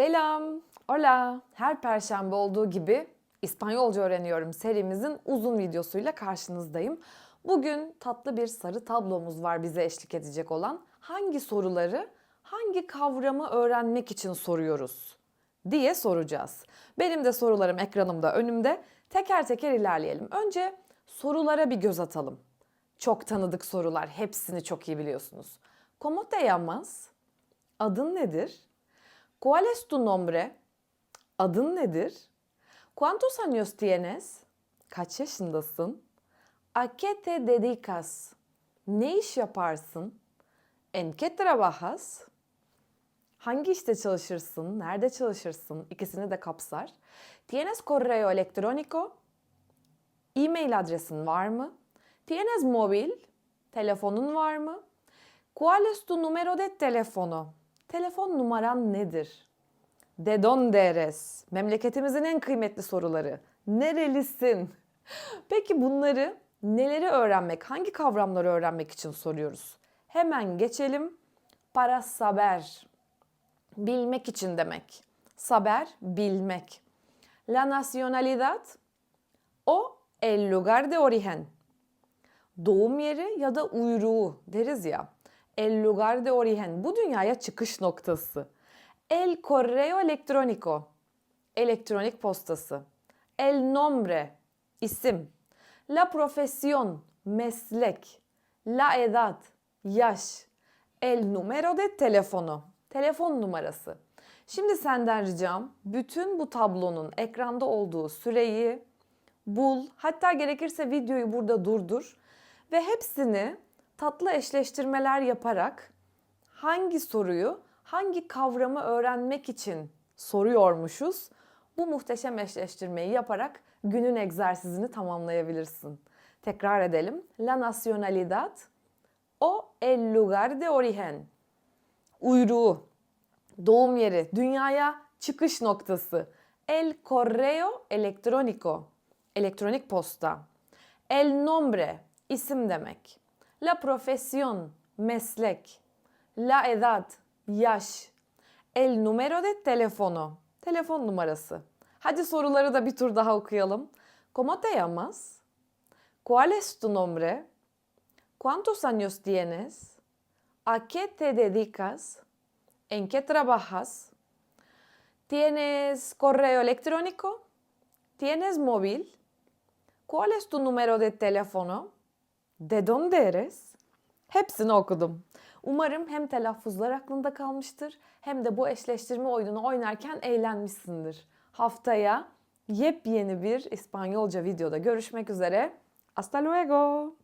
Selam, hola. Her perşembe olduğu gibi İspanyolca öğreniyorum serimizin uzun videosuyla karşınızdayım. Bugün tatlı bir sarı tablomuz var bize eşlik edecek olan. Hangi soruları hangi kavramı öğrenmek için soruyoruz diye soracağız. Benim de sorularım ekranımda önümde. Teker teker ilerleyelim. Önce sorulara bir göz atalım. Çok tanıdık sorular. Hepsini çok iyi biliyorsunuz. ¿Cómo te llamas? Adın nedir? ¿Cuál es tu nombre? Adın nedir? ¿Cuántos años tienes? Kaç yaşındasın? ¿A qué te dedicas? Ne iş yaparsın? ¿En qué trabajas? Hangi işte çalışırsın? Nerede çalışırsın? İkisini de kapsar. ¿Tienes correo electrónico? E-mail adresin var mı? ¿Tienes móvil? Telefonun var mı? ¿Cuál es tu número de teléfono? Telefon numaran nedir? De dónde eres? Memleketimizin en kıymetli soruları. Nerelisin? Peki bunları neleri öğrenmek, hangi kavramları öğrenmek için soruyoruz? Hemen geçelim. Para saber. Bilmek için demek. Saber, bilmek. La nacionalidad o el lugar de origen. Doğum yeri ya da uyruğu deriz ya. El lugar de origen. Bu dünyaya çıkış noktası. El correo electrónico. Elektronik postası. El nombre. isim. La profesión. Meslek. La edad. Yaş. El numero de teléfono. Telefon numarası. Şimdi senden ricam bütün bu tablonun ekranda olduğu süreyi bul. Hatta gerekirse videoyu burada durdur ve hepsini tatlı eşleştirmeler yaparak hangi soruyu, hangi kavramı öğrenmek için soruyormuşuz. Bu muhteşem eşleştirmeyi yaparak günün egzersizini tamamlayabilirsin. Tekrar edelim. La nacionalidad o el lugar de origen. Uyruğu, doğum yeri, dünyaya çıkış noktası. El correo electrónico, elektronik posta. El nombre, isim demek. La profesión, meslek. La edad, yaş. El número de teléfono, telefon numarası. Hadi soruları da bir tur daha okuyalım. ¿Cómo te llamas? ¿Cuál es tu nombre? ¿Cuántos años tienes? ¿A qué te dedicas? ¿En qué trabajas? ¿Tienes correo electrónico? ¿Tienes móvil? ¿Cuál es tu número de teléfono? ¿De dónde eres? Hepsini okudum. Umarım hem telaffuzlar aklında kalmıştır hem de bu eşleştirme oyununu oynarken eğlenmişsindir. Haftaya yepyeni bir İspanyolca videoda görüşmek üzere. Hasta luego.